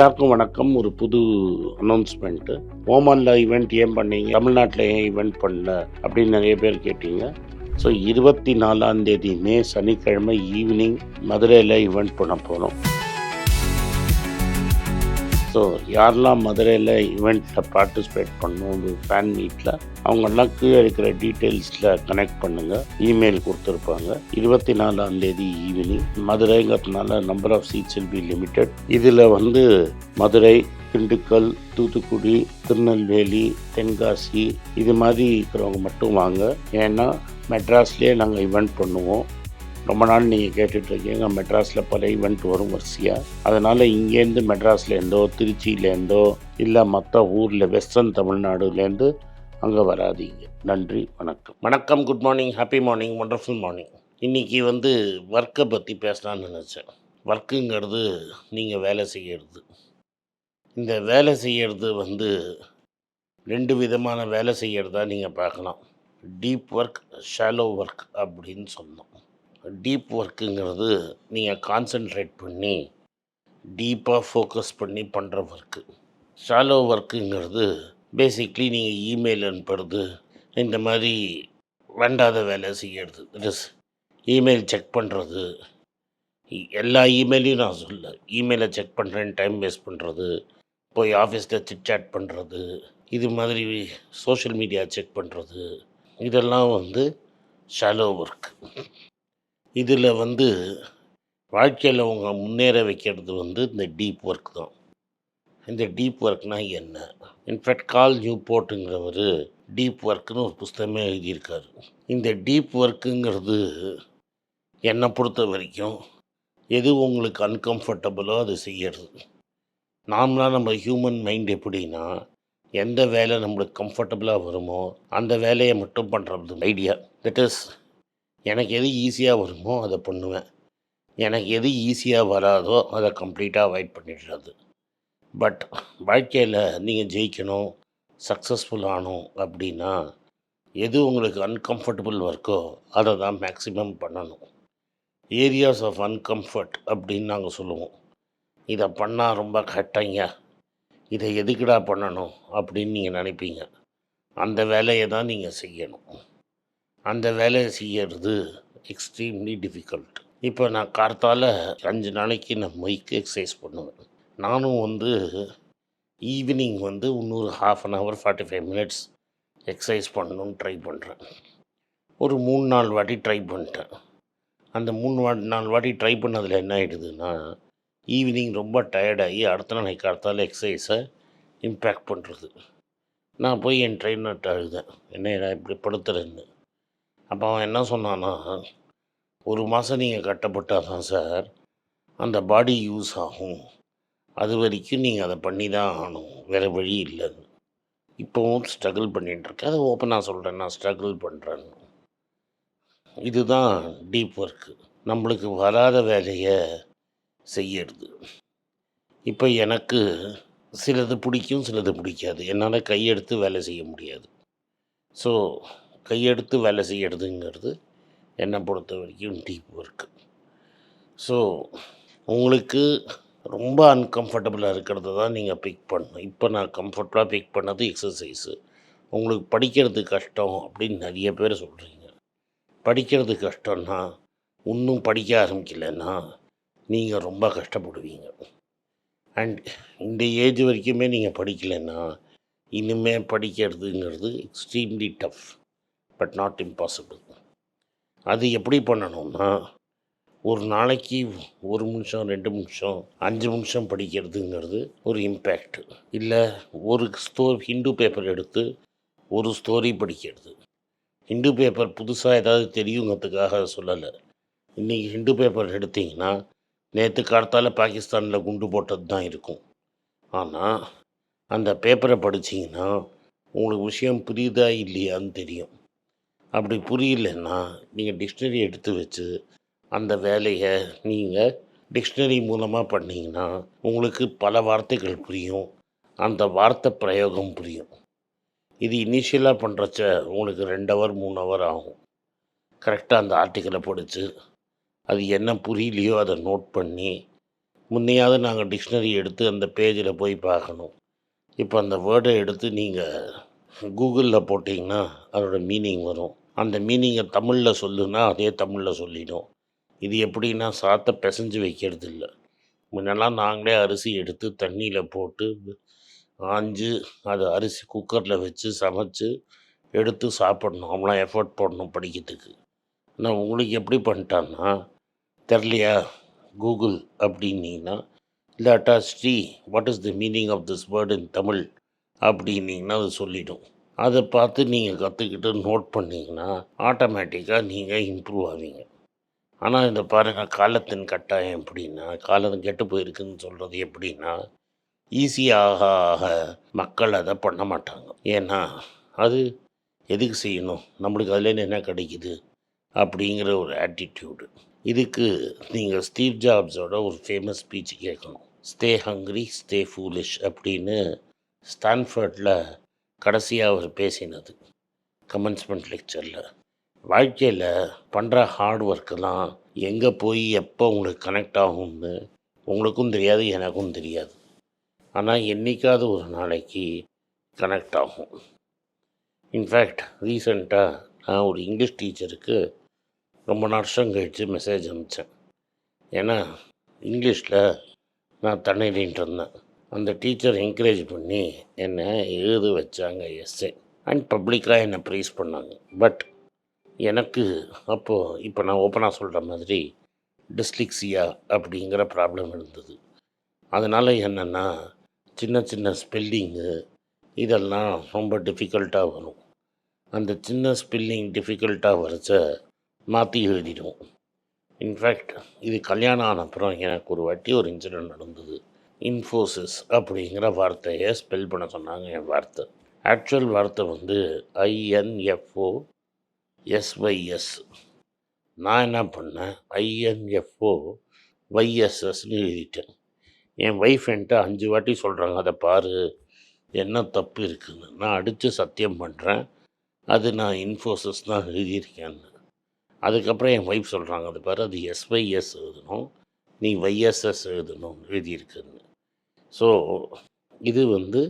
எல்லாருக்கும் வணக்கம். ஒரு புது அனௌன்ஸ்மெண்ட்டு ஓமானில் ஈவெண்ட் ஏன் பண்ணீங்க? தமிழ்நாட்டில் ஏன் ஈவெண்ட் பண்ணல? அப்படின்னு நிறைய பேர் கேட்டீங்க. ஸோ இருபத்தி நாலாம் தேதி மே சனிக்கிழமை ஈவினிங் மதுரையில் ஈவெண்ட் பண்ண போகிறோம் ஸோ யாரெல்லாம் மதுரையில் ஈவெண்ட்டில் பார்ட்டிசிபேட் பண்ணணும் ஃபேன் மீட்டில் அவங்கெல்லாம் கீழே இருக்கிற டீட்டெயில்ஸில் கனெக்ட் பண்ணுங்கள் இமெயில் கொடுத்துருப்பாங்க. இருபத்தி நாலாம் தேதி evening மதுரைங்கிறதுனால number of seats will be limited இதில் வந்து மதுரை திண்டுக்கல் தூத்துக்குடி திருநெல்வேலி தென்காசி இது மாதிரி இருக்கிறவங்க மட்டும் வாங்க. ஏன்னா மெட்ராஸ்லேயே நாங்கள் ஈவெண்ட் பண்ணுவோம். ரொம்ப நாள் நீங்கள் கேட்டுட்ருக்கீங்க. மெட்ராஸில் பல ஈவெண்ட் வரும் வரிசையாக அதனால் இங்கேருந்து மெட்ராஸ்லேருந்தோ திருச்சியிலேருந்தோ இல்லை மற்ற ஊரில் வெஸ்டர்ன் தமிழ்நாடுலேருந்து அங்கே வராதீங்க. நன்றி வணக்கம். வணக்கம் good morning happy morning wonderful morning இன்றைக்கி வந்து ஒர்க்கை பற்றி பேசலாம்னு நினச்சேன். ஒர்க்குங்கிறது நீங்கள் வேலை செய்கிறது இந்த வேலை செய்கிறது வந்து ரெண்டு விதமான வேலை செய்கிறதா நீங்கள் பார்க்கலாம். டீப் ஒர்க் ஷாலோ ஒர்க் அப்படின்னு சொன்னோம். டீப் ஒர்க்குங்கிறது நீங்கள் கான்சென்ட்ரேட் பண்ணி டீப்பாக ஃபோக்கஸ் பண்ணி பண்ணுற ஒர்க்கு ஷாலோ ஒர்க்குங்கிறது பேசிக்லி நீங்கள் இமெயில் அனுப்புறது இந்த மாதிரி வேண்டாத வேலை செய்யறது இட் இஸ் இமெயில் செக் பண்ணுறது எல்லா இமெயிலையும் நான் சொல்ல இமெயிலை செக் பண்ணுறேன்னு டைம் வேஸ்ட் பண்ணுறது போய் ஆஃபீஸில் சிட்சாட் பண்ணுறது இது மாதிரி சோஷியல் மீடியா செக் பண்ணுறது இதெல்லாம் வந்து ஷாலோ ஒர்க் இதில் வந்து வாழ்க்கையில் அவங்க முன்னேற வைக்கிறது வந்து இந்த டீப் ஒர்க் தான். இந்த டீப் ஒர்க்னால் என்ன? இன்ஃபேக்ட் கால் நியூ போர்ட்டுங்கிறவர் டீப் ஒர்க்குன்னு ஒரு புஸ்தகமே எழுதியிருக்காரு. இந்த டீப் ஒர்க்குங்கிறது என்னை பொறுத்த வரைக்கும் எது உங்களுக்கு அன்கம்ஃபர்டபுளோ அதை செய்யறது. நார்மலாக நம்ம ஹியூமன் மைண்ட் எப்படின்னா எந்த வேலை நம்மளுக்கு கம்ஃபர்டபுளாக வருமோ அந்த வேலையை மட்டும் பண்ணுறது ஐடியா தட் இஸ் எனக்கு எது ஈஸியாக வருமோ அதை பண்ணுவேன். எனக்கு எது ஈஸியாக வராதோ அதை கம்ப்ளீட்டாக அவாய்ட் பண்ணிடுறது. பட் வாழ்க்கையில் நீங்கள் ஜெயிக்கணும் சக்ஸஸ்ஃபுல் ஆகணும் அப்படின்னா எது உங்களுக்கு அன்கம்ஃபர்டபுள் ஒர்க்கோ அதை தான் மேக்ஸிமம் பண்ணணும். ஏரியாஸ் ஆஃப் அன்கம்ஃபர்ட் அப்படின்னு நாங்கள் சொல்லுவோம். இதை பண்ணால் ரொம்ப கட்டங்க இதை எதுக்குடா பண்ணணும் அப்படின்னு நீங்கள் நினைப்பீங்க. அந்த வேலையை தான் நீங்கள் செய்யணும். அந்த வேலையை செய்யறது எக்ஸ்ட்ரீம்லி டிஃபிகல்ட் இப்போ நான் கார்த்தால் அஞ்சு நாளைக்கு நான் மைக்கு எக்ஸசைஸ் பண்ணுவேன். நானும் வந்து ஈவினிங் வந்து இன்னொரு half an hour forty five minutes exercise பண்ணணும்னு ட்ரை பண்ணுறேன் ஒரு மூணு நாலு வாட்டி ட்ரை பண்ணிட்டேன். அந்த மூணு வா நாலு வாட்டி ட்ரை பண்ணதில் என்ன ஆகிடுதுன்னா ஈவினிங் ரொம்ப டயர்டாகி அடுத்த நாளைக்கு கார்த்தால எக்ஸசைஸை இம்பேக்ட் பண்ணுறது நான் போய் என் ட்ரெயினர்கிட்ட அழுதேன் என்ன இப்படி படுத்துறேன்னு? அப்போ அவன் என்ன சொன்னான்னா ஒரு மாதம் நீங்கள் கட்டப்பட்டால் தான் சார் அந்த பாடி யூஸ் ஆகும். அது வரைக்கும் நீங்கள் அதை பண்ணி தான் ஆகணும். வேறு வழி இல்லைன்னு இப்போவும் ஸ்ட்ரகிள் பண்ணிகிட்ருக்கேன் அதை ஓப்பனாக சொல்கிறேன் நான் ஸ்ட்ரகிள் பண்ணுறேன்னு இதுதான் டீப் ஒர்க்கு நம்மளுக்கு வராத வேலையை செய்யறது. இப்போ எனக்கு சிலது பிடிக்கும் சிலது பிடிக்காது. என்னால் கையெடுத்து வேலை செய்ய முடியாது. ஸோ கையெடுத்து வேலை செய்யறதுங்கிறது என்னை பொறுத்த வரைக்கும் டீப் ஒர்க்கு ஸோ உங்களுக்கு ரொம்ப அன்கம்ஃபர்டபுளாக இருக்கிறத தான் நீங்கள் பிக் பண்ணணும். இப்போ நான் கம்ஃபர்டபுளாக பிக் பண்ணது எக்ஸசைஸு உங்களுக்கு படிக்கிறது கஷ்டம் அப்படின்னு நிறைய பேர் சொல்கிறீங்க படிக்கிறது கஷ்டம்னா இன்னும் படிக்க ஆரம்பிக்கலைன்னா நீங்கள் ரொம்ப கஷ்டப்படுவீங்க. அண்ட் இந்த ஏஜ் வரைக்குமே நீங்கள் படிக்கலைன்னா இனிமேல் படிக்கிறதுங்கிறது extremely tough but not impossible அது எப்படி பண்ணணும்னா ஒரு நாளைக்கு ஒரு நிமிஷம் ரெண்டு நிமிஷம் அஞ்சு நிமிஷம் படிக்கிறதுங்கிறது ஒரு இம்பேக்ட் இல்லை ஒரு ஸ்டோ ஹிந்து பேப்பர் எடுத்து ஒரு ஸ்டோரி படிக்கிறது. ஹிந்து பேப்பர் புதுசாக ஏதாவது தெரியுங்கிறதுக்காக சொல்லலை. இன்றைக்கி ஹிந்து பேப்பர் எடுத்தீங்கன்னா நேற்று காலத்தால் பாகிஸ்தானில் குண்டு போட்டது தான் இருக்கும். ஆனால் அந்த பேப்பரை படிச்சீங்கன்னா உங்களுக்கு விஷயம் புரியுதா இல்லையான்னு தெரியும். அப்படி புரியலன்னா நீங்கள் டிக்ஷனரி எடுத்து வச்சு அந்த வேலையை நீங்கள் டிக்ஷனரி மூலமாக பண்ணிங்கன்னா உங்களுக்கு பல வார்த்தைகள் புரியும். அந்த வார்த்தை பிரயோகம் புரியும். இது இனிஷியலாக பண்ணுறச்ச உங்களுக்கு ரெண்டு ஹவர் மூணு ஹவர் ஆகும். கரெக்டாக அந்த ஆர்டிக்கலை படித்து அது என்ன புரியலையோ அதை நோட் பண்ணி முன்னையாவது நாங்கள் டிக்ஷனரி எடுத்து அந்த பேஜில் போய் பார்க்கணும். இப்போ அந்த வேர்டை எடுத்து நீங்கள் கூகுளில் போட்டிங்கன்னா அதோடய மீனிங் வரும். அந்த மீனிங்கை தமிழில் சொல்லுன்னா அதே தமிழில் சொல்லிடும். இது எப்படின்னா சாத்தை பிசைஞ்சு வைக்கிறது இல்லை முன்னெல்லாம் நாங்களே அரிசி எடுத்து தண்ணியில் போட்டு ஆஞ்சு அது அரிசி குக்கரில் வச்சு சமைச்சு எடுத்து சாப்பிடணும். அவ்வளோ எஃபர்ட் போடணும் படிக்கிறதுக்கு. ஆனால் உங்களுக்கு எப்படி பண்ணிட்டான்னா தெரிலையா கூகுள் அப்படின்னீங்கன்னா இல்லாட்டா Siri what is the meaning of this word in Tamil அப்படின்னீங்கன்னா அது சொல்லிடும். அதை பார்த்து நீங்கள் கற்றுக்கிட்டு நோட் பண்ணிங்கன்னா ஆட்டோமேட்டிக்காக நீங்கள் இம்ப்ரூவ் ஆவீங்க. ஆனால் இந்த பாருங்கள் காலத்தின் கட்டாயம் எப்படின்னா காலம் கெட்டு போயிருக்குன்னு சொல்கிறது எப்படின்னா ஈஸியாக ஆக மக்கள் அதை பண்ண மாட்டாங்க. ஏன்னா அது எதுக்கு செய்யணும்? நம்மளுக்கு அதுலேருந்து என்ன கிடைக்குது? அப்படிங்கிற ஒரு ஆட்டிடியூடு இதுக்கு நீங்கள் ஸ்டீவ் ஜாப்ஸோட ஒரு ஃபேமஸ் ஸ்பீச் கேட்கணும். ஸ்டே ஹங்க்ரி ஸ்டே ஃபூலிஷ் அப்படின்னு ஸ்டான்ஃபர்டில் கடைசியாக அவர் பேசினது. கமென்ஸ்மெண்ட் லெக்சரில் வாழ்க்கையில் பண்ணுற ஹார்ட் ஒர்க்கெல்லாம் எங்கே போய் எப்போ உங்களுக்கு கனெக்ட் ஆகும்னு உங்களுக்கும் தெரியாது எனக்கும் தெரியாது. ஆனால் என்றைக்காவது ஒரு நாளைக்கு கனெக்ட் ஆகும். இன்ஃபேக்ட் ரீசண்டாக நான் ஒரு இங்கிலீஷ் டீச்சருக்கு ரொம்ப வருஷம் கழித்து மெசேஜ் அனுப்பிச்சேன். ஏன்னா இங்கிலீஷில் நான் தண்ணீரின்ட்டு இருந்தேன் அந்த டீச்சர் என்கரேஜ் பண்ணி என்னை எழுத வச்சாங்க எஸ்ஏ அண்ட் பப்ளிக்காக என்னை ப்ரைஸ் பண்ணாங்க. பட் எனக்கு அப்போது இப்போ நான் ஓப்பனாக சொல்கிற மாதிரி டிஸ்லிக்ஸியா அப்படிங்கிற ப்ராப்ளம் இருந்தது. அதனால் என்னென்னா சின்ன சின்ன ஸ்பெல்லிங்கு இதெல்லாம் ரொம்ப டிஃபிகல்ட்டாக வரும். அந்த சின்ன ஸ்பெல்லிங் டிஃபிகல்ட்டாக வரைச்ச மாற்றி எழுதிடுவோம். இன்ஃபேக்ட் இது கல்யாணம் ஆன அப்புறம் எனக்கு ஒரு வாட்டி ஒரு இன்சிடெண்ட் நடந்தது. இன்ஃபோசிஸ் அப்படிங்கிற வார்த்தையை ஸ்பெல் பண்ண சொன்னாங்க என் வார்த்தை. ஆக்சுவல் வார்த்தை வந்து ஐஎன்எஃப்ஓ எஸ்ஒய்எஸ் நான் என்ன பண்ணேன்? ஐஎன்எஃப்ஓ ஒய்எஸ்எஸ்னு எழுதிட்டேன். என் ஒய்ஃப் என்கிட்ட அஞ்சு வாட்டி சொல்கிறாங்க அதை பாரு என்ன தப்பு இருக்குதுன்னு நான் அடித்து சத்தியம் பண்ணுறேன் அது நான் இன்ஃபோசிஸ் தான் எழுதியிருக்கேன்னு. அதுக்கப்புறம் என் ஒய்ஃப் சொல்கிறாங்க அது பாரு அது எஸ்ஒய்எஸ் எழுதணும். நீ ஒய்எஸ்எஸ் எழுதணும் எழுதியிருக்குன்னு. ஸோ இது வந்து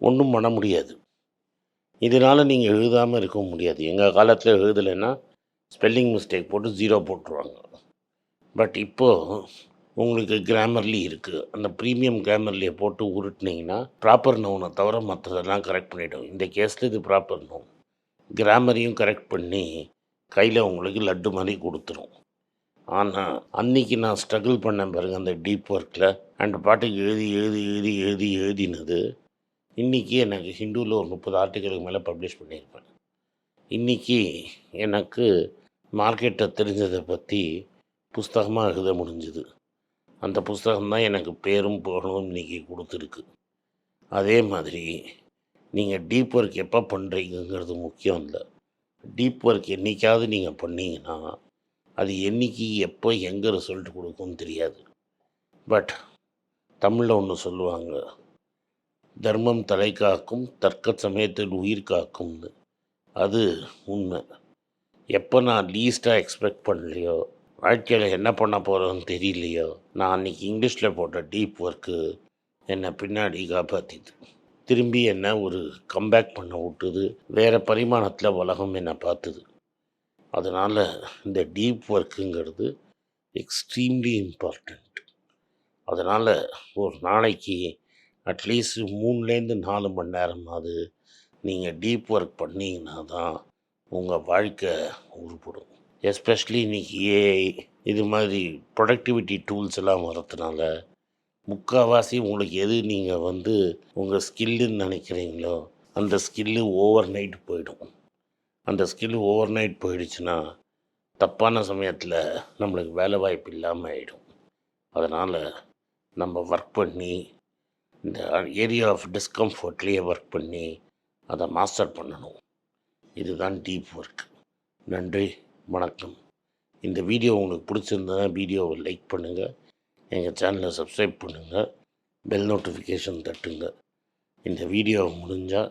ஒன்றும் பண்ண முடியாது. இதனால் நீங்கள் எழுதாமல் இருக்க முடியாது. எங்கள் காலத்தில் எழுதலைன்னா ஸ்பெல்லிங் மிஸ்டேக் போட்டு ஜீரோ போட்டுருவாங்க. பட் இப்போது உங்களுக்கு கிராமர்லி இருக்குது அந்த ப்ரீமியம் கிராமர்லியை போட்டு உருட்டினீங்கன்னா ப்ராப்பர் நோனை தவிர மற்றதெல்லாம் கரெக்ட் பண்ணிவிடும் இந்த கேஸில் இது ப்ராப்பர் நோன் கிராமரையும் கரெக்ட் பண்ணி கையில் உங்களுக்கு லட்டு மாதிரி கொடுத்துரும். ஆனால் அன்னைக்கு நான் ஸ்ட்ரகிள் பண்ணேன் பாருங்க அந்த டீப் ஒர்க்கில் அந்த பாட்டுக்கு எழுதி எழுதி எழுதி எழுதி எழுதினது இன்றைக்கி எனக்கு ஹிந்துவில் ஒரு முப்பது ஆர்டிக்கலுக்கு மேலே பப்ளிஷ் பண்ணியிருப்பேன். இன்றைக்கி எனக்கு மார்க்கெட்டை தெரிஞ்சதை பற்றி புஸ்தகமாக எழுத முடிஞ்சுது. அந்த புஸ்தகம் தான் எனக்கு பேரும் புகழும் இன்றைக்கி கொடுத்துருக்கு. அதே மாதிரி நீங்கள் டீப் ஒர்க் எப்போ பண்ணுறீங்கிறது முக்கியம் இல்லை. டீப் ஒர்க் என்றைக்காவது நீங்கள் பண்ணீங்கன்னா அது என்றைக்கு எப்போ எங்கே ரிசல்ட் கொடுக்கும்னு தெரியாது. பட் தமிழில் ஒன்று சொல்லுவாங்க தர்மம் தலை காக்கும் தர்க்க சமயத்தில் உயிர் காக்கும்னு. அது உண்மை. எப்போ நான் லீஸ்ட்டாக எக்ஸ்பெக்ட் பண்ணலையோ வாழ்க்கையில் என்ன பண்ண போகிறோன்னு தெரியலையோ நான் அன்றைக்கி இங்கிலீஷில் போட்ட டீப் ஒர்க்கு என்னை பின்னாடி காப்பாற்றிது திரும்பி என்ன ஒரு கம்பேக் பண்ண விட்டுது வேறு பரிமாணத்தில் உலகம் என்னை பார்த்துது. அதனால் இந்த டீப் ஒர்க்குங்கிறது எக்ஸ்ட்ரீம்லி இம்பார்ட்டண்ட் அதனால் ஒரு நாளைக்கு அட்லீஸ்ட் மூணுலேருந்து நாலு மணி நேரமாவது நீங்கள் டீப் ஒர்க் பண்ணிங்கன்னா தான் உங்கள் வாழ்க்கை உருப்படும். எஸ்பெஷலி இன்றைக்கி ஏஐ இது மாதிரி ப்ரொடக்டிவிட்டி டூல்ஸ் எல்லாம் வரதுனால முக்கால்வாசி உங்களுக்கு எது நீங்கள் வந்து உங்கள் ஸ்கில்லுன்னு நினைக்கிறீங்களோ அந்த ஸ்கில்லு ஓவர் நைட் போயிடும். அந்த ஸ்கில் ஓவர் நைட் போயிடுச்சுன்னா தப்பான சமயத்தில் நம்மளுக்கு வேலை வாய்ப்பு இல்லாமல் ஆகிடும் அதனால் நம்ம ஒர்க் பண்ணி இந்த ஏரியா ஆஃப் டிஸ்கம்ஃபர்ட்லேயே ஒர்க் பண்ணி அதை மாஸ்டர் பண்ணணும். இதுதான் டீப் ஒர்க் நன்றி வணக்கம். இந்த வீடியோ உங்களுக்கு பிடிச்சிருந்தா வீடியோவை லைக் பண்ணுங்கள் எங்கள் சேனலை சப்ஸ்கிரைப் பண்ணுங்கள் பெல் நோட்டிஃபிகேஷன் தட்டுங்க. இந்த வீடியோ முடிஞ்சால்